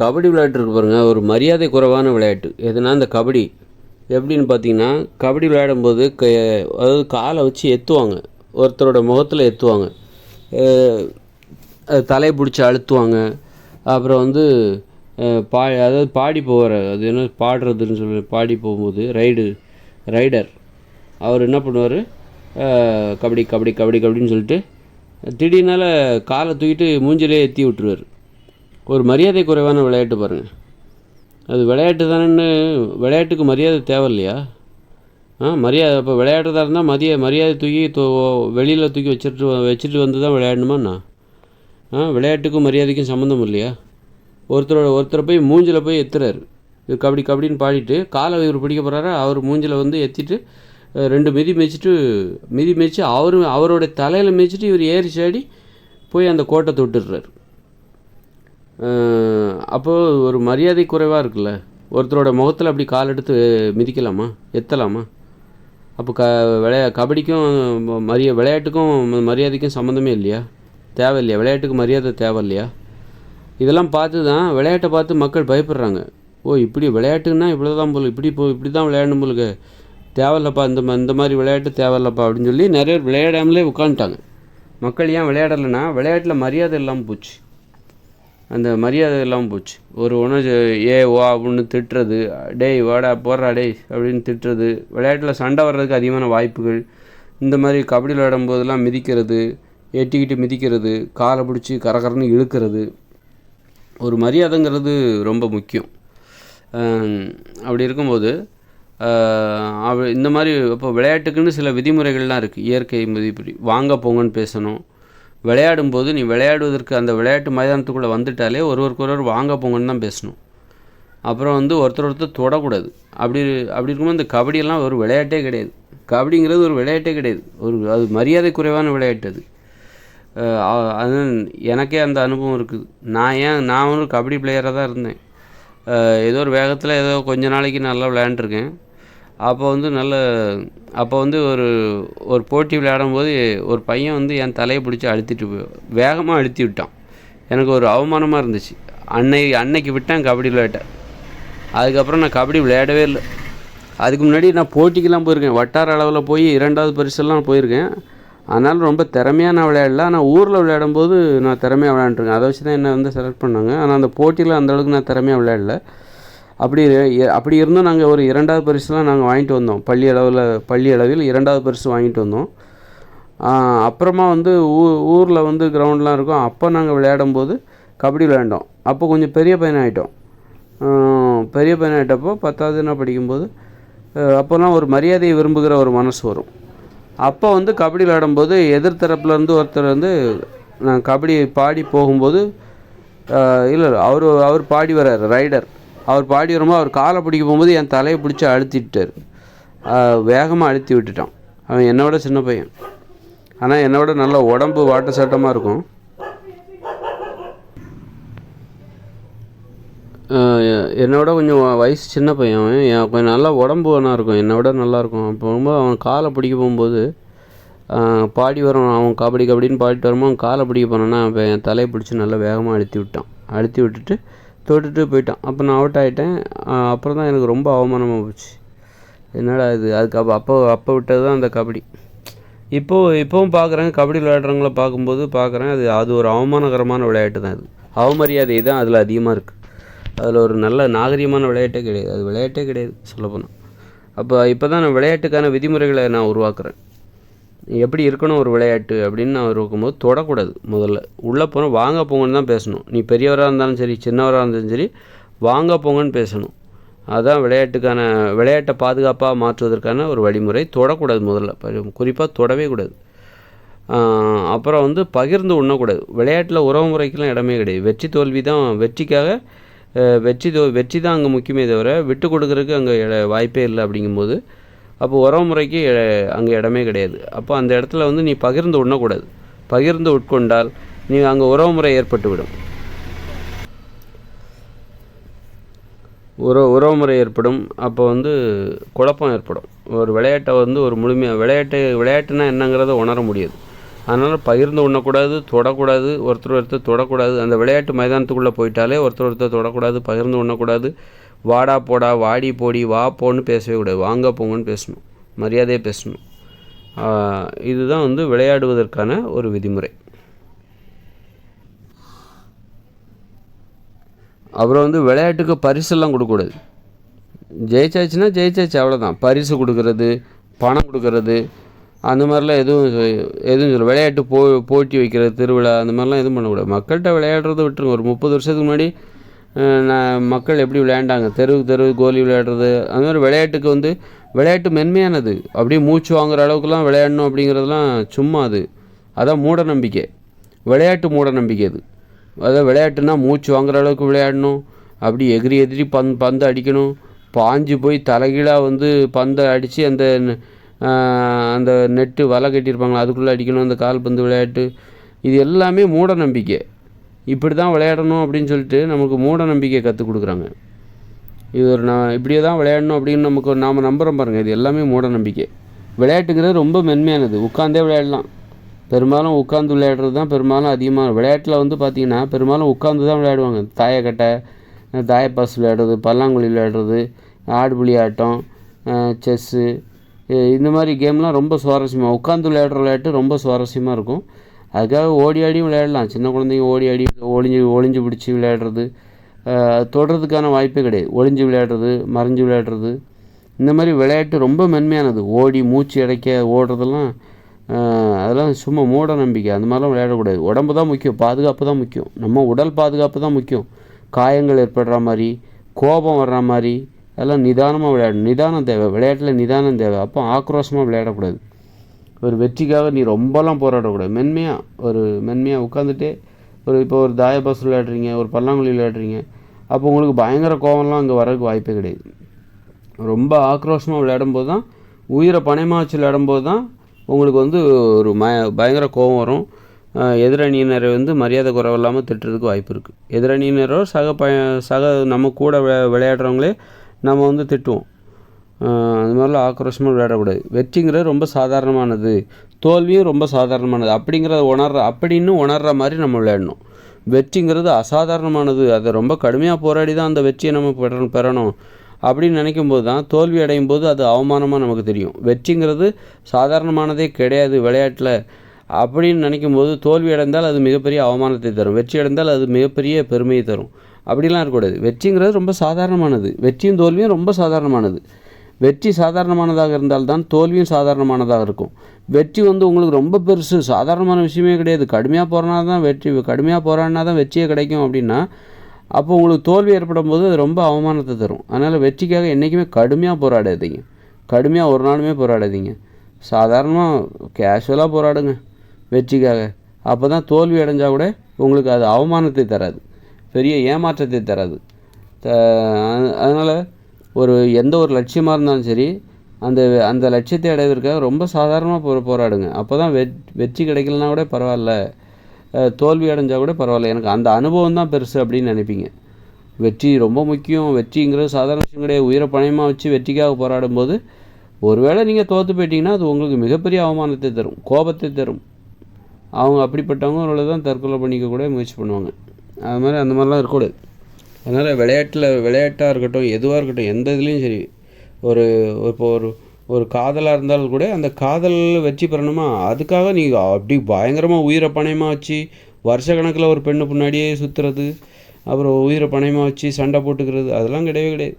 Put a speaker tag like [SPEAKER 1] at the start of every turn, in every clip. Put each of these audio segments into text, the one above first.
[SPEAKER 1] கபடி விளையாட்டுருக்கு பாருங்கள் ஒரு மரியாதை குறைவான விளையாட்டு. எதுனா இந்த கபடி. எப்படின்னு பார்த்தீங்கன்னா கபடி விளையாடும்போது க அதாவது காலை வச்சு எத்துவாங்க. ஒருத்தரோட முகத்தில் எத்துவாங்க. தலையை பிடிச்சி அழுத்துவாங்க. அப்புறம் வந்து பா அதாவது பாடி போகிற அது என்ன பாடுறதுன்னு சொல்லி பாடி போகும்போது ரைடு ரைடர். அவர் என்ன பண்ணுவார்? கபடி கபடி கபடி கபடின்னு சொல்லிட்டு திடீர்னால காலை தூக்கிட்டு மூஞ்சிலே ஏற்றி விட்டுருவார். ஒரு மரியாதை குறைவான விளையாட்டு பாருங்கள் அது விளையாட்டு தானேன்னு விளையாட்டுக்கு மரியாதை தேவையில்லையா? ஆ மரியாதை இப்போ விளையாடுறதா இருந்தால் மதிய மரியாதை தூக்கி தோ வெளியில் தூக்கி வச்சுட்டு வச்சுட்டு வந்து தான் விளையாடணுமாண்ணா ஆ விளையாட்டுக்கும் மரியாதைக்கும் சம்மந்தம் இல்லையா? ஒருத்தரோட ஒருத்தரை போய் மூஞ்சில் போய் எத்துறாரு. இது கபடி கபடின்னு பாடிட்டு காலை இவர் பிடிக்க போகிறாரு அவர் மூஞ்சில் வந்து எத்திட்டு ரெண்டு மிதி மிதிச்சுட்டு மிதி மிதித்து அவரு அவரோட தலையில் மிதிச்சுட்டு இவர் ஏறி சாடி போய் அந்த கோட்டை தொட்டுடுறாரு. அப்போது ஒரு மரியாதை குறைவாக இருக்குல்ல? ஒருத்தரோட முகத்தில் அப்படி கால் எடுத்து மிதிக்கலாமா? எத்தலாமா? அப்போ க விளையா கபடிக்கும் மரிய விளையாட்டுக்கும் மரியாதைக்கும் சம்மந்தமே இல்லையா? தேவை இல்லையா விளையாட்டுக்கு மரியாதை தேவை இல்லையா இதெல்லாம் பார்த்து தான் விளையாட்டை பார்த்து மக்கள் பயப்படுறாங்க. ஓ இப்படி விளையாட்டுன்னா இவ்வளோ தான் போல இப்படி போ இப்படி தான் விளையாடணும் போலுக்கு. தேவையில்லப்பா இந்த மா- இந்த மாதிரி விளையாட்டு தேவையில்லப்பா அப்படின்னு சொல்லி நிறைய பேர் விளையாடாமலே உட்காந்துட்டாங்க மக்கள் ஏன் விளையாடலைன்னா விளையாட்டில் மரியாதை இல்லாமல் போச்சு. அந்த மரியாதை இல்லாமல் போச்சு. ஒரு ஒன்று ஏ ஓ அப்படின்னு திட்டுறது டேய் வாடா போடுறா டேய் அப்படின்னு திட்டுறது விளையாட்டில் சண்டை வர்றதுக்கு அதிகமான வாய்ப்புகள். இந்த மாதிரி கபடி விளையாடும் போதெல்லாம் மிதிக்கிறது எட்டிக்கிட்டு மிதிக்கிறது காலை பிடிச்சி கரகரன்னு இழுக்கிறது ஒரு மரியாதைங்கிறது ரொம்ப முக்கியம். அப்படி இருக்கும்போது இந்த மாதிரி இப்போ விளையாட்டுக்குன்னு சில விதிமுறைகள்லாம் இருக்குது இயற்கை மதிப்படி வாங்க போங்கன்னு பேசணும். விளையாடும்போது நீ விளையாடுவதற்கு அந்த விளையாட்டு மைதானத்துக்குள்ளே வந்துட்டாலே ஒருவருக்கு ஒருவர் வாங்க போங்கன்னு தான் பேசணும். அப்புறம் வந்து ஒருத்தர் ஒருத்தர் தொடக்கூடாது. அப்படி அப்படி இருக்கும்போது இந்த கபடியெல்லாம் ஒரு விளையாட்டே கிடையாது. கபடிங்கிறது ஒரு விளையாட்டே கிடையாது. ஒரு அது மரியாதை குறைவான விளையாட்டு அது. அது எனக்கே அந்த அனுபவம் இருக்குது. நான் ஏன் நான் ஒரு கபடி பிளேயராக தான் இருந்தேன். ஏதோ ஒரு வேகத்தில் ஏதோ கொஞ்ச நாளைக்கு நல்லா விளையாண்டுருக்கேன். அப்போ வந்து நல்ல அப்போ வந்து ஒரு ஒரு போட்டி விளையாடும்போது ஒரு பையன் வந்து என் தலையை பிடிச்சி அழுத்திட்டு போய் வேகமாக அழுத்தி விட்டான். எனக்கு ஒரு அவமானமாக இருந்துச்சு. அன்னை அன்னைக்கு விட்டேன் கபடி விளையாட்ட. அதுக்கப்புறம் நான் கபடி விளையாடவே இல்லை. அதுக்கு முன்னாடி நான் போட்டிக்கெலாம் போயிருக்கேன். வட்டார அளவில் போய் இரண்டாவது பரிசெல்லாம் போயிருக்கேன். அதனால் ரொம்ப திறமையாக நான் விளையாடல. ஆனால் ஊரில் விளையாடும்போது நான் திறமையாக விளையாண்டுருக்கேன். அதை வச்சு தான் என்னை வந்து செலக்ட் பண்ணாங்க. ஆனால் அந்த போட்டியில் அந்த அளவுக்கு நான் திறமையாக விளையாடல. அப்படி அப்படி இருந்தும் நாங்கள் ஒரு இரண்டாவது பரிசுலாம் நாங்கள் வாங்கிட்டு வந்தோம். பள்ளி அளவில் பள்ளி அளவில் இரண்டாவது பரிசு வாங்கிட்டு வந்தோம். அப்புறமா வந்து ஊ ஊரில் வந்து கிரவுண்ட்லாம் இருக்கும். அப்போ நாங்கள் விளையாடும்போது கபடி விளையாண்டோம். அப்போ கொஞ்சம் பெரிய பையன் ஆகிட்டோம் பெரிய பையன் ஆகிட்டப்போ பத்தாவது என்ன படிக்கும்போது அப்போல்லாம் ஒரு மரியாதையை விரும்புகிற ஒரு மனசு வரும். அப்போ வந்து கபடி விளையாடும்போது எதிர்த்தரப்புலேருந்து ஒருத்தர் வந்து நான் கபடி பாடி போகும்போது இல்லை இல்லை அவர் அவர் பாடி வர்றார் ரைடர். அவர் பாடி வரும்போது அவர் காலை பிடிக்க போகும்போது என் தலையை பிடிச்சி அழுத்திட்டார். வேகமாக அழுத்தி விட்டுட்டான். அவன் என்னோட சின்ன பையன். ஆனால் என்னோட நல்ல உடம்பு வாட்ட சட்டமாக இருக்கும். என்னோட கொஞ்சம் வயசு சின்ன பையன் அவன். என் கொஞ்சம் நல்லா உடம்பு வேணா இருக்கும். என்னை நல்லா இருக்கும். அப்போ போகும்போது அவன் காலை பிடிக்க போகும்போது பாடி வரும். அவன் கபடி கபடின்னு பாடிட்டு வரும்போது அவன் காலை பிடிக்க போனான்னா அவன் என் தலையை பிடிச்சி நல்லா வேகமாக அழுத்தி விட்டான். அழுத்தி விட்டுட்டு தொட்டுட்டு போயிட்டான். அப்போ நான் அவுட் ஆகிட்டேன் அப்புறம் தான் எனக்கு ரொம்ப அவமானமாக போச்சு. என்னடா இது? அதுக்கு அப்போ அப்போ அப்போ விட்டது தான் அந்த கபடி. இப்போது இப்போவும் பார்க்குறேன் கபடி விளையாடுறவங்கள பார்க்கும்போது பார்க்குறேன் அது அது ஒரு அவமானகரமான விளையாட்டு தான் அது. அவமரியாதை தான் அதில் அதிகமாக இருக்குது அதில் ஒரு நல்ல நாகரீகமான விளையாட்டே கிடையாது. அது விளையாட்டே கிடையாது சொல்லப்போனால் அப்போ இப்போ தான் நான் விளையாட்டுக்கான விதிமுறைகளை நான் உருவாக்குறேன். எப்படி இருக்கணும் ஒரு விளையாட்டு அப்படின்னு நான் இருக்கும்போது தொடக்கூடாது முதல்ல. உள்ளே போனால் வாங்க போங்கன்னு தான் பேசணும். நீ பெரியவராக இருந்தாலும் சரி சின்னவராக இருந்தாலும் சரி வாங்க போங்கன்னு பேசணும். அதுதான் விளையாட்டுக்கான விளையாட்டை பாதுகாப்பாக மாற்றுவதற்கான ஒரு வழிமுறை. தொடக்கூடாது முதல்ல. குறிப்பாக தொடவே கூடாது. அப்புறம் வந்து பகிர்ந்து உண்ணக்கூடாது. விளையாட்டில் உறவு முறைக்கெல்லாம் இடமே கிடையாது. வெற்றி தோல்வி தான் வெற்றிக்காக வெற்றி தோ வெற்றி தான் அங்கே முக்கியமே தவிர விட்டு கொடுக்குறதுக்கு அங்கே வாய்ப்பே இல்லை அப்படிங்கும்போது அப்போ உறவு முறைக்கு அங்கே இடமே கிடையாது. அப்போ அந்த இடத்துல வந்து நீ பகிர்ந்து உண்ணக்கூடாது. பகிர்ந்து உட்கொண்டால் நீ அங்கே உறவு முறை ஏற்பட்டு விடும் உறவு உறவுமுறை ஏற்படும். அப்போ வந்து குழப்பம் ஏற்படும். ஒரு விளையாட்டை வந்து ஒரு முழுமையாக விளையாட்டு விளையாட்டுனா என்னங்கிறத உணர முடியாது. அதனால் பகிர்ந்து உண்ணக்கூடாது தொடக்கூடாது ஒருத்தர் ஒருத்தர் தொடக்கூடாது. அந்த விளையாட்டு மைதானத்துக்குள்ளே போயிட்டாலே ஒருத்தர் ஒருத்தர் தொடக்கூடாது பகிர்ந்து உண்ணக்கூடாது. வாடா போடா வாடி போடி வா போன்னு பேசவே கூடாது. வாங்க போங்கன்னு பேசணும். மரியாதையாக பேசணும். இதுதான் வந்து விளையாடுவதற்கான ஒரு விதிமுறை. அப்புறம் வந்து விளையாட்டுக்கு பரிசெல்லாம் கொடுக்கக்கூடாது. ஜெயிச்சாச்சுன்னா ஜெயிச்சாச்சு அவ்வளோதான் பரிசு கொடுக்கறது பணம் கொடுக்கறது அந்த மாதிரிலாம் எதுவும் செய்- எதுவும் சொல்ல விளையாட்டு போ போட்டி வைக்கிறது திருவிழா அந்த மாதிரிலாம் எதுவும் பண்ணக்கூடாது. மக்கள்கிட்ட விளையாடுறத விட்டுருங்க. ஒரு முப்பது வருஷத்துக்கு முன்னாடி மக்கள் எப்படி விளையாண்டாங்க? தெருவுக்கு தெரு கோலி விளையாடுறது அந்த மாதிரி விளையாட்டுக்கு வந்து விளையாட்டு மென்மையானது. அப்படியே மூச்சு வாங்குற அளவுக்குலாம் விளையாடணும் அப்படிங்கிறதுலாம் சும்மா அது. அதான் மூட நம்பிக்கை விளையாட்டு மூட நம்பிக்கை அது. அதாவது விளையாட்டுனா மூச்சு வாங்குற அளவுக்கு விளையாடணும். அப்படி எகிரி எதிரி பந் பந்து அடிக்கணும். பாஞ்சு போய் தலைகீழாக வந்து பந்தை அடித்து அந்த அந்த நெட்டு வலை கட்டியிருப்பாங்களா அதுக்குள்ளே அடிக்கணும் அந்த கால்பந்து விளையாட்டு. இது எல்லாமே மூட நம்பிக்கை இப்படி தான் விளையாடணும் அப்படின்னு சொல்லிட்டு நமக்கு மூட நம்பிக்கை கற்றுக் கொடுக்குறாங்க. இது ஒரு நான் இப்படியே தான் விளையாடணும் அப்படின்னு நமக்கு நாம் நம்புகிறோம் பாருங்கள் இது எல்லாமே மூட நம்பிக்கை. விளையாட்டுங்கிறது ரொம்ப மென்மையானது. உட்காந்தே விளையாடலாம். பெரும்பாலும் உட்காந்து விளையாடுறது தான் பெரும்பாலும் அதிகமாக விளையாட்டில் வந்து பார்த்திங்கன்னா பெரும்பாலும் உட்காந்து தான் விளையாடுவாங்க. தாயக்கட்டை தாயப்பாஸ் விளையாடுறது பல்லாங்குழி விளையாடுறது ஆடுபுலி ஆட்டம் செஸ்ஸு இந்த மாதிரி கேம்லாம் ரொம்ப சுவாரஸ்யமாக உட்காந்து விளையாடுற விளையாட்டு ரொம்ப சுவாரஸ்யமாக இருக்கும். அதுக்காக ஓடி ஆடியும் விளையாடலாம். சின்ன குழந்தைங்க ஓடி ஆடி ஒளிஞ்சு ஒளிஞ்சு பிடிச்சி விளையாடுறது. தொடுறதுக்கான வாய்ப்பே கிடையாது. ஒளிஞ்சு விளையாடுறது மறைஞ்சு விளையாடுறது. இந்த மாதிரி விளையாட்டு ரொம்ப மென்மையானது. ஓடி மூச்சு இடைக்க ஓடுறதெல்லாம் அதெல்லாம் சும்மா மூட நம்பிக்கை. அந்த மாதிரிலாம் விளையாடக்கூடாது. உடம்பு தான் முக்கியம். பாதுகாப்பு தான் முக்கியம். நம்ம உடல் பாதுகாப்பு தான் முக்கியம். காயங்கள் ஏற்படுற மாதிரி கோபம் வர்ற மாதிரி அதெல்லாம் நிதானமாக விளையாடணும். நிதானம் தேவை. விளையாட்டில் நிதானம் தேவை. அப்போ ஆக்ரோஷமாக விளையாடக்கூடாது. ஒரு வெற்றிக்காக நீ ரொம்பலாம் போராடக்கூடாது. மென்மையாக ஒரு மென்மையாக உட்காந்துட்டே ஒரு இப்போ ஒரு தாயபாஸ் விளையாடுறீங்க ஒரு பல்லாங்குழி விளையாடுறீங்க அப்போ உங்களுக்கு பயங்கர கோவம்லாம் அங்கே வரதுக்கு வாய்ப்பே கிடையாது. ரொம்ப ஆக்ரோஷமாக விளையாடும் போது தான் உயிரை பணயமாக வச்சு விளையாடும்போது தான் உங்களுக்கு வந்து ஒரு ம பயங்கர கோபம் வரும். எதிரணியினரை வந்து மரியாதை குறைவில்லாமல் திட்டுறதுக்கு வாய்ப்பு இருக்குது எதிரணியினரோ சக ப சக நம்ம கூட விளையா- விளையாடுறவங்களே நம்ம வந்து திட்டுவோம். அந்த மாதிரிலாம் ஆக்ரோஷமாக விளையாடக்கூடாது. வெற்றிங்கிறது ரொம்ப சாதாரணமானது. தோல்வியும் ரொம்ப சாதாரணமானது. அப்படிங்கிறத உணர்ற அப்படின்னு உணர்கிற மாதிரி நம்ம விளையாடணும். வெற்றிங்கிறது அசாதாரணமானது. அதை ரொம்ப கடுமையாக போராடி தான் அந்த வெற்றியை நம்ம பெறணும் பெறணும். அப்படின்னு நினைக்கும் போது தான் தோல்வி அடையும் போது அது அவமானமாக நமக்கு தெரியும். வெற்றிங்கிறது சாதாரணமானதே கிடையாது விளையாட்டில். அப்படின்னு நினைக்கும் போது தோல்வி அடைந்தால் அது மிகப்பெரிய அவமானத்தை தரும். வெற்றி அடைந்தால் அது மிகப்பெரிய பெருமையை தரும். அப்படிலாம் இருக்கக்கூடாது. வெற்றிங்கிறது ரொம்ப சாதாரணமானது. வெற்றியும் தோல்வியும் ரொம்ப சாதாரணமானது. வெற்றி சாதாரணமானதாக இருந்தால்தான் தோல்வியும் சாதாரணமானதாக இருக்கும். வெற்றி வந்து உங்களுக்கு ரொம்ப பெருசு. சாதாரணமான விஷயமே கிடையாது. கடுமையாக போகிறனால தான் வெற்றி கடுமையாக போராடினா தான் வெற்றியே கிடைக்கும் அப்படின்னா அப்போ உங்களுக்கு தோல்வி ஏற்படும் போது அது ரொம்ப அவமானத்தை தரும். அதனால் வெற்றிக்காக என்றைக்குமே கடுமையாக போராடாதீங்க. கடுமையாக ஒரு நாளுமே போராடாதீங்க. சாதாரணமாக கேஷுவலாக போராடுங்க வெற்றிக்காக. அப்போ தான் தோல்வி அடைஞ்சால் கூட உங்களுக்கு அது அவமானத்தை தராது. பெரிய ஏமாற்றத்தை தராது. அதனால் ஒரு எந்த ஒரு லட்சியமாக இருந்தாலும் சரி அந்த அந்த லட்சியத்தை அடைவதற்காக ரொம்ப சாதாரணமாக போ போராடுங்க. அப்போ தான் வெற் வெற்றி கிடைக்கலனா கூட பரவாயில்ல. தோல்வி அடைஞ்சால் கூட பரவாயில்ல. எனக்கு அந்த அனுபவம் தான் பெருசு அப்படின்னு நினைப்பீங்க. வெற்றி ரொம்ப முக்கியம். வெற்றிங்கிறது சாதாரண விஷயம் கிடையாது. உயிரை பணயமாக வச்சு வெற்றிக்காக போராடும் போது ஒருவேளை நீங்கள் தோற்று போயிட்டீங்கன்னா அது உங்களுக்கு மிகப்பெரிய அவமானத்தை தரும். கோபத்தை தரும். அவங்க அப்படிப்பட்டவங்க தான் தற்கொலை பண்ணிக்க கூட முயற்சி பண்ணுவாங்க. அது மாதிரி அந்த மாதிரிலாம் இருக்கக்கூடாது. அதனால் விளையாட்டில் விளையாட்டாக இருக்கட்டும் எதுவாக இருக்கட்டும் எந்த இதுலேயும் சரி ஒரு இப்போ ஒரு ஒரு காதலாக இருந்தாலும் கூட அந்த காதலில் வெற்றி பெறணுமா? அதுக்காக நீ அப்படி பயங்கரமாக உயிரை பணயமாக வச்சு வருஷ கணக்கில் ஒரு பெண்ணு பின்னாடியே சுற்றுறது அப்புறம் உயிரை பணயமாக வச்சு சண்டை போட்டுக்கிறது அதெல்லாம் கிடையவே கிடையாது.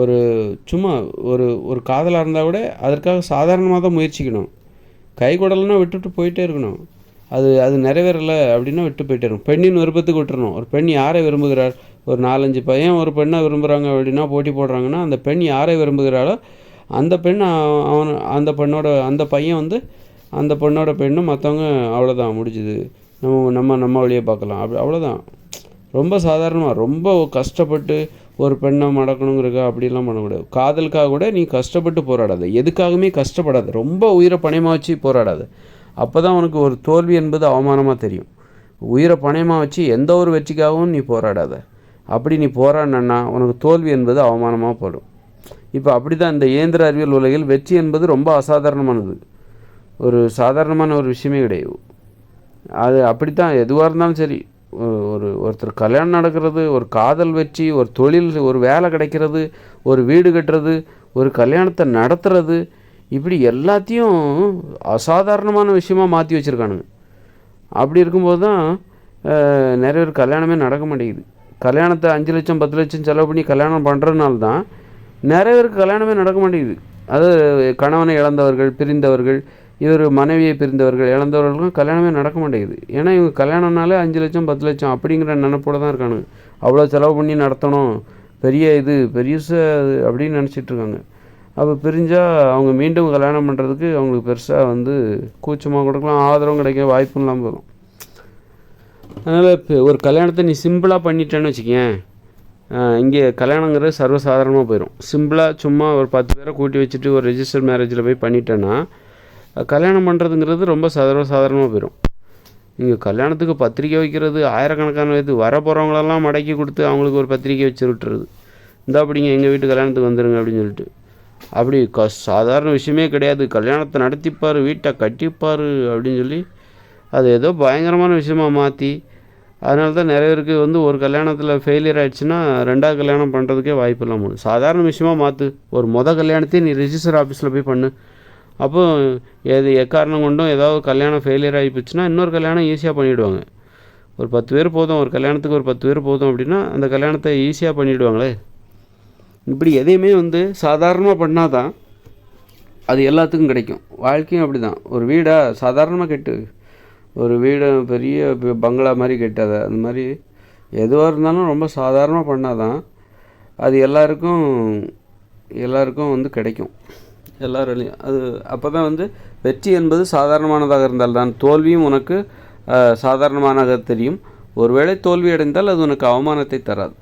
[SPEAKER 1] ஒரு சும்மா ஒரு ஒரு காதலாக இருந்தால் கூட அதற்காக சாதாரணமாக தான் முயற்சிக்கணும். கை கொடலைன்னா விட்டுட்டு போயிட்டே இருக்கணும். அது அது நிறைவேறலை அப்படின்னா விட்டு போயிட்டே இருக்கணும். பெண்ணின் விருப்பத்துக்கு விட்டுறணும். ஒரு பெண் யாரை விரும்புகிறார் ஒரு நாலஞ்சு பையன் ஒரு பெண்ணை விரும்புகிறாங்க அப்படின்னா போட்டி போடுறாங்கன்னா அந்த பெண் யாரை விரும்புகிறாளோ அந்த பெண் அவன் அந்த பெண்ணோட அந்த பையன் வந்து அந்த பெண்ணோட பெண்ணும் மற்றவங்க அவ்வளோதான் முடிஞ்சுது. நம்ம நம்ம நம்ம வழியை பார்க்கலாம். அப்படி அவ்வளோதான் ரொம்ப சாதாரணமாக ரொம்ப கஷ்டப்பட்டு ஒரு பெண்ணை மடக்கணுங்கிறக்கா அப்படிலாம் பண்ணக்கூடாது. காதலுக்காக கூட நீ கஷ்டப்பட்டு போராடாத. எதுக்காகவுமே கஷ்டப்படாது. ரொம்ப உயிரை பணயமாக வச்சு போராடாது. அப்போ தான் உனக்கு ஒரு தோல்வி என்பது அவமானமாக தெரியும். உயிரை பணயமாக வச்சு எந்த ஒரு வெற்றிக்காகவும் நீ போராடாத. அப்படி நீ போராடினா உனக்கு தோல்வி என்பது அவமானமாக போடும். இப்போ அப்படி தான் இந்த இயந்திர அறிவியல் உலகில் வெற்றி என்பது ரொம்ப அசாதாரணமானது. ஒரு சாதாரணமான ஒரு விஷயமே கிடையாது. அது அப்படி தான் எதுவாக இருந்தாலும் சரி. ஒரு ஒருத்தர் கல்யாணம் நடக்கிறது ஒரு காதல் வெற்றி ஒரு தொழில் ஒரு வேலை கிடைக்கிறது ஒரு வீடு கட்டுறது ஒரு கல்யாணத்தை நடத்துறது இப்படி எல்லாத்தையும் அசாதாரணமான விஷயமா மாற்றி வச்சுருக்கானுங்க. அப்படி இருக்கும்போது தான் நிறைய பேர் கல்யாணமே நடக்க மாட்டேங்குது. கல்யாணத்தை அஞ்சு லட்சம் பத்து லட்சம் செலவு பண்ணி கல்யாணம் பண்ணுறதுனால தான் நிறைய பேருக்கு கல்யாணமே நடக்க மாட்டேங்குது. அது கணவனை இழந்தவர்கள் பிரிந்தவர்கள் இவர் மனைவியை பிரிந்தவர்கள் இழந்தவர்களுக்கும் கல்யாணமே நடக்க மாட்டேங்குது. ஏன்னா இவங்க கல்யாணம்னாலே அஞ்சு லட்சம் பத்து லட்சம் அப்படிங்கிற நினைப்போட தான் இருக்கானுங்க. அவ்வளோ செலவு பண்ணி நடத்தணும். பெரிய இது பெருசு அது அப்படின்னு நினச்சிட்டு இருக்காங்க. அப்போ பிரிஞ்சால் அவங்க மீண்டும் கல்யாணம் பண்ணுறதுக்கு அவங்களுக்கு பெருசாக வந்து கூச்சமாக கொடுக்கலாம் ஆதரவும் கிடைக்க வாய்ப்பும் இல்லாமல் போயிடும் அதனால் இப்போ ஒரு கல்யாணத்தை நீ சிம்பிளாக பண்ணிட்டேன்னு வச்சுக்கேன் இங்கே கல்யாணங்கிறது சர்வசாதாரணமாக போயிடும் சிம்பிளாக சும்மா ஒரு பத்து பேரை கூட்டி வச்சுட்டு ஒரு ரெஜிஸ்டர் மேரேஜில் போய் பண்ணிட்டேன்னா கல்யாணம் பண்ணுறதுங்கிறது ரொம்ப சர்வசாதாரணமாக போயிடும் இங்கே கல்யாணத்துக்கு பத்திரிக்கை வைக்கிறது ஆயிரக்கணக்கான இது வர போகிறவங்களெல்லாம் மடக்கி கொடுத்து அவங்களுக்கு ஒரு பத்திரிக்கை வச்சு விட்டுறது. இந்த அப்படிங்க எங்கள் வீட்டு கல்யாணத்துக்கு வந்துடுங்க அப்படின்னு சொல்லிட்டு. அப்படி க சாதாரண விஷயமே கிடையாது. கல்யாணத்தை நடத்திப்பார் வீட்டை கட்டிப்பார் அப்படின்னு சொல்லி அது ஏதோ பயங்கரமான விஷயமா மாற்றி அதனால தான் நிறைய பேருக்கு வந்து ஒரு கல்யாணத்தில் ஃபெயிலியர் ஆயிடுச்சுன்னா ரெண்டாவது கல்யாணம் பண்ணுறதுக்கே வாய்ப்பு இல்லாமல் போகுது. சாதாரண விஷயமா மாற்று ஒரு மொதல் கல்யாணத்தையும் நீ ரிஜிஸ்டர் ஆஃபீஸில் போய் பண்ணு. அப்போ எது எக்காரணம் கொண்டும் ஏதாவது கல்யாணம் ஃபெயிலியர் ஆகி போச்சுன்னா இன்னொரு கல்யாணம் ஈஸியாக பண்ணிவிடுவாங்க ஒரு பத்து பேர் போதும் ஒரு கல்யாணத்துக்கு ஒரு பத்து பேர் போதும் அப்படின்னா அந்த கல்யாணத்தை ஈஸியாக பண்ணிவிடுவாங்களே இப்படி எதையுமே வந்து சாதாரணமாக பண்ணால் தான் அது எல்லாத்துக்கும் கிடைக்கும். வாழ்க்கையும் அப்படி தான் ஒரு வீடாக சாதாரணமாக கெட்டு ஒரு வீடு பெரிய பங்களா மாதிரி கெட்டாத. அந்த மாதிரி எதுவாக இருந்தாலும் ரொம்ப சாதாரணமாக பண்ணால் தான் அது எல்லாருக்கும் எல்லாருக்கும் வந்து கிடைக்கும். எல்லாராலையும். அது அப்போ தான் வந்து வெற்றி என்பது சாதாரணமானதாக இருந்தால் தான். தோல்வியும் உனக்கு சாதாரணமானதாக தெரியும். ஒருவேளை தோல்வி அடைந்தால் அது உனக்கு அவமானத்தை தராது.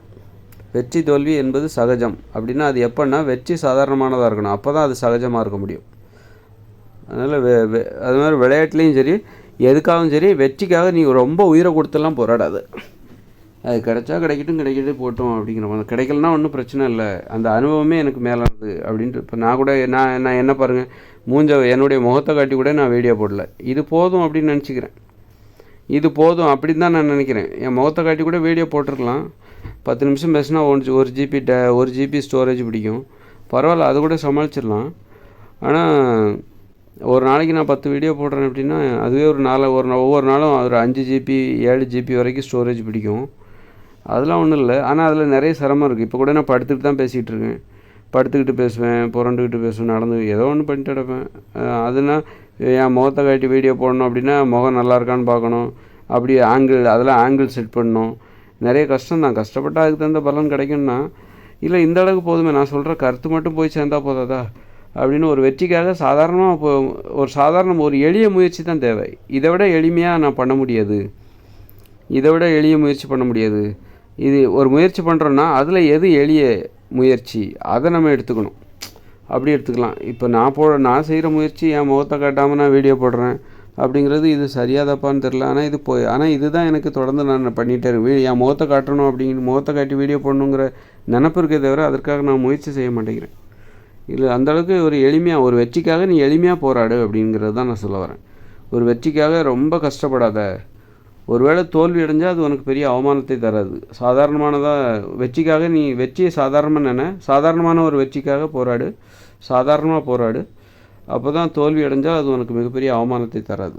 [SPEAKER 1] வெற்றி தோல்வி என்பது சகஜம். அப்படின்னா அது எப்போன்னா வெற்றி சாதாரணமானதாக இருக்கணும். அப்போ தான் அது சகஜமாக இருக்க முடியும். அதனால் வெ அது மாதிரி விளையாட்டுலேயும் சரி எதுக்காகவும் சரி வெற்றிக்காக நீ ரொம்ப உயிரை கொடுத்தெல்லாம் போராடாது. அது கிடைச்சா கிடைக்கட்டும் கிடைக்கிட்டு போட்டோம் அப்படிங்கிற மாதிரி. கிடைக்கலனா ஒன்றும் பிரச்சனை இல்லை. அந்த அனுபவமே எனக்கு மேலானது அப்படின்ட்டு இப்போ நான் கூட நான் நான் என்ன பாருங்கள் மூஞ்ச என்னுடைய முகத்தை காட்டி கூட நான் வீடியோ போடல. இது போதும் அப்படின்னு நினச்சிக்கிறேன். இது போதும் அப்படின்னு தான் நான் நினைக்கிறேன். என் முகத்தை காட்டி கூட வீடியோ போட்டிருக்கலாம் பத்து நிமிஷம் பேசினா ஒன்று ஒரு ஜிபி ட ஒரு ஜிபி ஸ்டோரேஜ் பிடிக்கும். பரவாயில்ல அது கூட சமாளிச்சிடலாம். ஆனால் ஒரு நாளைக்கு நான் பத்து வீடியோ போடுறேன் அப்படின்னா அதுவே ஒரு நாள் ஒரு ஒவ்வொரு நாளும் ஒரு அஞ்சு ஜிபி ஏழு ஜிபி வரைக்கும் ஸ்டோரேஜ் பிடிக்கும். அதெல்லாம் ஒன்றும் இல்லை. ஆனால் அதில் நிறைய சிரமம் இருக்குது இப்போ கூட நான் படுத்துக்கிட்டு தான் பேசிகிட்டு இருக்கேன். படுத்துக்கிட்டு பேசுவேன் புரண்டுக்கிட்டு பேசுவேன் நடந்து ஏதோ ஒன்று பண்ணிட்டு கிடப்பேன். அதுனா என் முகத்தை காட்டி வீடியோ போடணும் அப்படின்னா முகம் நல்லா இருக்கான்னு பார்க்கணும். அப்படி ஆங்கிள் அதெல்லாம் ஆங்கிள் செட் பண்ணணும். நிறைய கஷ்டம் தான். கஷ்டப்பட்டால் அதுக்கு தகுந்த பலன் கிடைக்கும்னா இல்லை இந்த அளவுக்கு போதுமே. நான் சொல்கிற கருத்து மட்டும் போய் சேர்ந்தா போதாதா? அப்படின்னு ஒரு வெற்றிக்காக சாதாரணமாக இப்போ ஒரு சாதாரண ஒரு எளிய முயற்சி தான் தேவை. இதை விட எளிமையாக நான் பண்ண முடியாது. இதை விட எளிய முயற்சி பண்ண முடியாது. இது ஒரு முயற்சி பண்ணுறோன்னா அதில் எது எளிய முயற்சி? அதை நம்ம எடுத்துக்கணும். அப்படி எடுத்துக்கலாம். இப்போ நான் போட நான் செய்கிற முயற்சி என் முகத்தை காட்டாமல் நான் வீடியோ போடுறேன் அப்படிங்கிறது இது சரியாதப்பான்னு தெரில ஆனால் இது போய் ஆனால் இதுதான் எனக்கு தொடர்ந்து நான் பண்ணிகிட்டே இருக்கேன். என் முகத்தை காட்டணும் அப்படிங்கிற முகத்தை காட்டி வீடியோ போடணுங்கிற நினப்பு இருக்கே தவிர அதற்காக நான் முயற்சி செய்ய மாட்டேங்கிறேன். இல்லை அந்தளவுக்கு ஒரு எளிமையாக ஒரு வெற்றிக்காக நீ எளிமையாக போராடு அப்படிங்கிறது தான் நான் சொல்ல வரேன். ஒரு வெற்றிக்காக ரொம்ப கஷ்டப்படாத ஒருவேளை தோல்வி அடைஞ்சால் அது உனக்கு பெரிய அவமானத்தை தராது. சாதாரணமானதாக வெற்றிக்காக நீ வெற்றியை சாதாரணமாக நினை சாதாரணமான ஒரு வெற்றிக்காக போராடு சாதாரணமாக போராடு. அப்போ தான் தோல்வி அடைஞ்சால் அது உனக்கு மிகப்பெரிய அவமானத்தை தராது.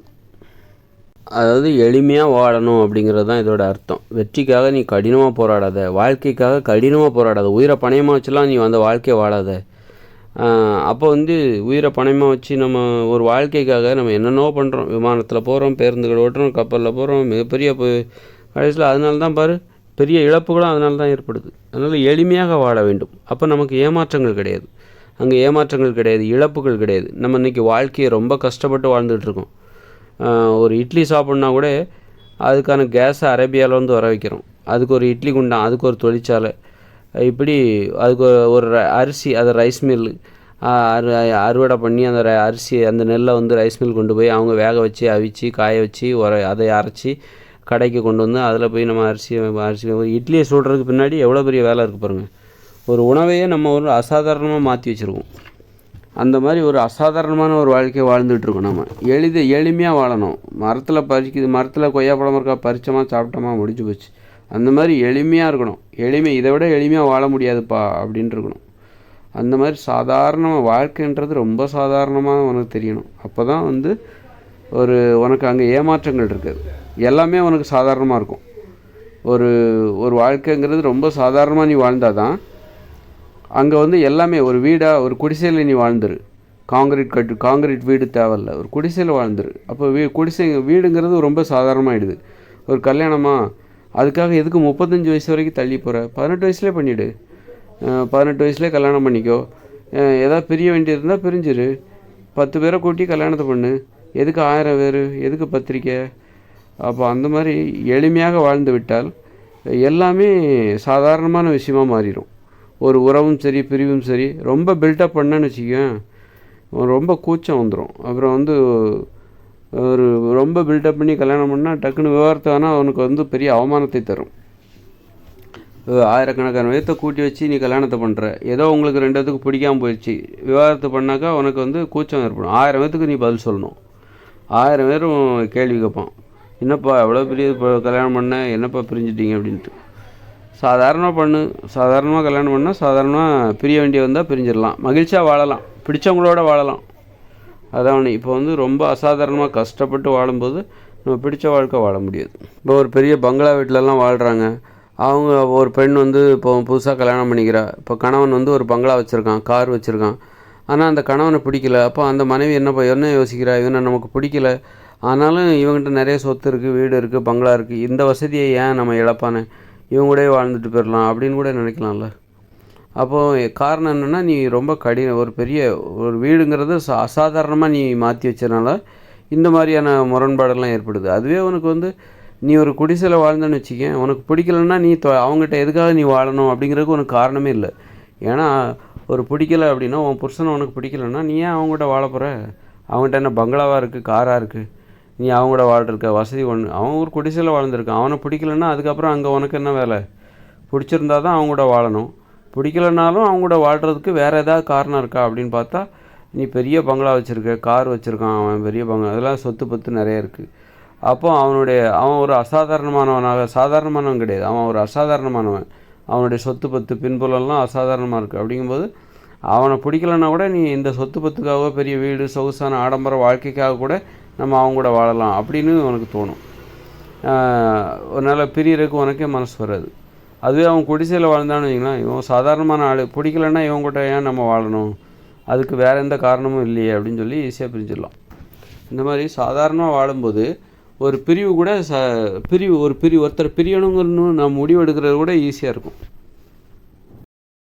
[SPEAKER 1] அதாவது எளிமையாக வாழணும் அப்படிங்கிறது தான் இதோட அர்த்தம். வெற்றிக்காக நீ கடினமாக போராடாத வாழ்க்கைக்காக கடினமாக போராடாத. உயிரை பணயமாக வச்சுலாம் நீ வந்த வாழ்க்கையை வாழாத. அப்போ வந்து உயிரை பணயமாக வச்சு நம்ம ஒரு வாழ்க்கைக்காக நம்ம என்னென்னோ பண்ணுறோம் விமானத்தில் போகிறோம் பேருந்துகள் ஓட்டுறோம் கப்பலில் போகிறோம் மிகப்பெரிய கடைசியில் அதனால தான் பாரு பெரிய இழப்புகளும் அதனால தான் ஏற்படுது. அதனால் எளிமையாக வாழ வேண்டும். அப்போ நமக்கு ஏமாற்றங்கள் கிடையாது. அங்கே ஏமாற்றங்கள் கிடையாது இழப்புகள் கிடையாது. நம்ம இன்றைக்கி வாழ்க்கையை ரொம்ப கஷ்டப்பட்டு வாழ்ந்துகிட்ருக்கோம் ஒரு இட்லி சாப்பிட்னா கூட அதுக்கான கேஸை அரேபியாவிலேருந்து வர வைக்கிறோம். அதுக்கு ஒரு இட்லி குண்டான் அதுக்கு ஒரு தொழிற்சாலை. இப்படி அதுக்கு ஒரு- அரிசி அது ரைஸ் மில் அறு அறுவடை பண்ணி அந்த அரிசி அந்த நெல்லை வந்து ரைஸ் மில் கொண்டு போய் அவங்க வேக வச்சு அவிச்சு காய வச்சு உர அதை அரைச்சி கடைக்கு கொண்டு வந்து அதில் போய் நம்ம அரிசி அரிசி இட்லியை சுடுறதுக்கு பின்னாடி எவ்வளோ பெரிய வேலை இருக்குது பாருங்கள் ஒரு உணவையே நம்ம ஒரு அசாதாரணமாக மாற்றி வச்சுருக்கோம் அந்த மாதிரி ஒரு அசாதாரணமான ஒரு வாழ்க்கையை வாழ்ந்துட்டுருக்கோம் நம்ம எளிது எளிமையாக வாழணும். மரத்தில் பறிக்குது மரத்தில் கொய்யாப்பழம் இருக்கா பறிச்சோமா சாப்பிட்டோமா முடிஞ்சு போச்சு. அந்த மாதிரி எளிமையாக இருக்கணும். எளிமை இதை விட எளிமையாக வாழ முடியாதுப்பா அப்படின்னு இருக்கணும். அந்த மாதிரி சாதாரணமாக வாழ்க்கைன்றது ரொம்ப சாதாரணமாக உனக்கு தெரியணும். அப்போ தான் வந்து ஒரு உனக்கு அங்கே ஏமாற்றங்கள் இருக்காது எல்லாமே உனக்கு சாதாரணமாக இருக்கும். ஒரு ஒரு வாழ்க்கைங்கிறது ரொம்ப சாதாரணமாக நீ வாழ்ந்தால் தான் அங்கே வந்து எல்லாமே ஒரு வீடாக ஒரு குடிசையில் நீ வாழ்ந்துரு. காங்கிரீட் கட்டு காங்கிரீட் வீடு தேவையில்ல. ஒரு குடிசையில் வாழ்ந்துரு. அப்போ வீ குடிசை வீடுங்கிறது ரொம்ப சாதாரணமாகிடுது ஒரு கல்யாணமாக அதுக்காக எதுக்கு முப்பத்தஞ்சு வயசு வரைக்கும் தள்ளி போகிற பதினெட்டு வயசுலேயே பண்ணிவிடு பதினெட்டு வயசுலேயே கல்யாணம் பண்ணிக்கோ. அஹ் ஏதாவது பிரிய வேண்டியிருந்தால் பிரிஞ்சிரு. பத்து பேரை கூட்டி கல்யாணத்தை பண்ணு. எதுக்கு ஆயிரம் பேர்? எதுக்கு பத்திரிக்கை? அப்போ அந்த மாதிரி எளிமையாக வாழ்ந்து விட்டால் எல்லாமே சாதாரணமான விஷயமாக மாறிடும் ஒரு உறவும் சரி பிரிவும் சரி ரொம்ப பில்டப் பண்ணேன்னு வச்சுக்கேன் ரொம்ப கூச்சம் வந்துடும் அப்புறம் வந்து ஒரு ரொம்ப பில்டப் பண்ணி கல்யாணம் பண்ணால் டக்குன்னு விவகாரத்தை ஆனால் அவனுக்கு வந்து பெரிய அவமானத்தை தரும். ஆயிரக்கணக்கான விதத்தை கூட்டி வச்சு நீ கல்யாணத்தை பண்ணுற ஏதோ உங்களுக்கு ரெண்டு பிடிக்காமல் போயிடுச்சு. விவாதத்தை பண்ணாக்கா உனக்கு வந்து கூச்சம் ஏற்படும். ஆயிரம் பேர்த்துக்கு நீ பதில் சொல்லணும். ஆயிரம் பேரும் கேள்வி கேட்பான். என்னப்பா எவ்வளோ பெரிய கல்யாணம் பண்ண? என்னப்பா பிரிஞ்சிட்டீங்க? அப்படின்ட்டு. சாதாரணமாக பண்ணு. சாதாரணமாக கல்யாணம் பண்ணால் சாதாரணமாக பிரிய வேண்டிய வந்தால் பிரிஞ்சிடலாம். மகிழ்ச்சியாக வாழலாம். பிடிச்சவங்களோட வாழலாம். அதான் இப்போ வந்து ரொம்ப அசாதாரணமாக கஷ்டப்பட்டு வாழும்போது நம்ம பிடிச்ச வாழ்க்கை வாழ முடியாது. இப்போ ஒரு பெரிய பங்களா வீட்டிலலாம் வாழ்கிறாங்க அவங்க ஒரு பெண் வந்து இப்போ புதுசாக கல்யாணம் பண்ணிக்கிறா. இப்போ கணவன் வந்து ஒரு பங்களா வச்சுருக்கான் கார் வச்சுருக்கான். ஆனால் அந்த கணவனை பிடிக்கல. அப்போ அந்த மனைவி என்ன என்ன யோசிக்கிறா? இவனை நமக்கு பிடிக்கல. ஆனாலும் இவங்ககிட்ட நிறைய சொத்து இருக்குது வீடு இருக்குது பங்களா இருக்குது இந்த வசதியை ஏன் நம்ம இழப்பானே? இவங்க கூட வாழ்ந்துட்டு போயிடலாம் அப்படின்னு கூட நினைக்கலாம்ல. அப்போது காரணம் என்னென்னா நீ ரொம்ப கடின ஒரு பெரிய ஒரு வீடுங்கிறது சா அசாதாரணமாக நீ மாற்றி வச்சதுனால இந்த மாதிரியான முரண்பாடெல்லாம் ஏற்படுது. அதுவே உனக்கு வந்து நீ ஒரு குடிசையில் வாழ்ந்தேன்னு வச்சுக்கேன் உனக்கு பிடிக்கலன்னா நீ தொ அவங்ககிட்ட எதுக்காக நீ வாழணும் அப்படிங்கிறதுக்கு உனக்கு காரணமே இல்லை. ஏன்னா ஒரு பிடிக்கல அப்படின்னா உன் புருஷனை உனக்கு பிடிக்கலன்னா நீ ஏன் அவங்ககிட்ட வாழ போகிற அவங்ககிட்ட என்ன பங்களாவாக இருக்குது காராக இருக்குது நீ அவங்களோட வாழ்றக்க வசதி ஒன்று அவன் ஒரு குடிசையில் வாழ்ந்துருக்கான் அவனை பிடிக்கலன்னா அதுக்கப்புறம் அங்கே உனக்கு என்ன வேலை? பிடிச்சிருந்தா தான் அவங்க கூட வாழணும். பிடிக்கலனாலும் அவங்க கூட வாழ்கிறதுக்கு வேறு ஏதாவது காரணம் இருக்கா அப்படின்னு பார்த்தா நீ பெரிய பங்களா வச்சுருக்க கார் வச்சுருக்கான் அவன் பெரிய பங்களா அதெல்லாம் சொத்து பத்து நிறைய இருக்குது அப்போ அவனுடைய அவன் ஒரு அசாதாரணமானவனாக சாதாரணமானவன் கிடையாது. அவன் ஒரு அசாதாரணமானவன். அவனுடைய சொத்து பத்து பின்புலம்லாம் அசாதாரணமாக இருக்குது அப்படிங்கும்போது அவனை பிடிக்கலன்னா கூட நீ இந்த சொத்து பத்துக்காக பெரிய வீடு சொகுசான ஆடம்பர வாழ்க்கைக்காக கூட நம்ம அவங்க கூட வாழலாம் அப்படின்னு உனக்கு தோணும். ஒரு நல்ல பிரியறதுக்கு உனக்கே மனசு வராது. அதுவே அவன் குடிசையில் வாழ்ந்தான்னு வைங்களேன். இவன் சாதாரணமான ஆள். பிடிக்கலன்னா இவன் கூட ஏன் நம்ம வாழணும்? அதுக்கு வேற எந்த காரணமும் இல்லையே அப்படின்னு சொல்லி ஈஸியாக பிரிஞ்சிடலாம். இந்த மாதிரி சாதாரணமாக வாழும்போது ஒரு பிரிவு கூட ச பிரிவு ஒரு பிரிவு ஒருத்தர் பிரியணுங்கன்னு நம்ம முடிவு எடுக்கிறது கூட ஈஸியாக இருக்கும்.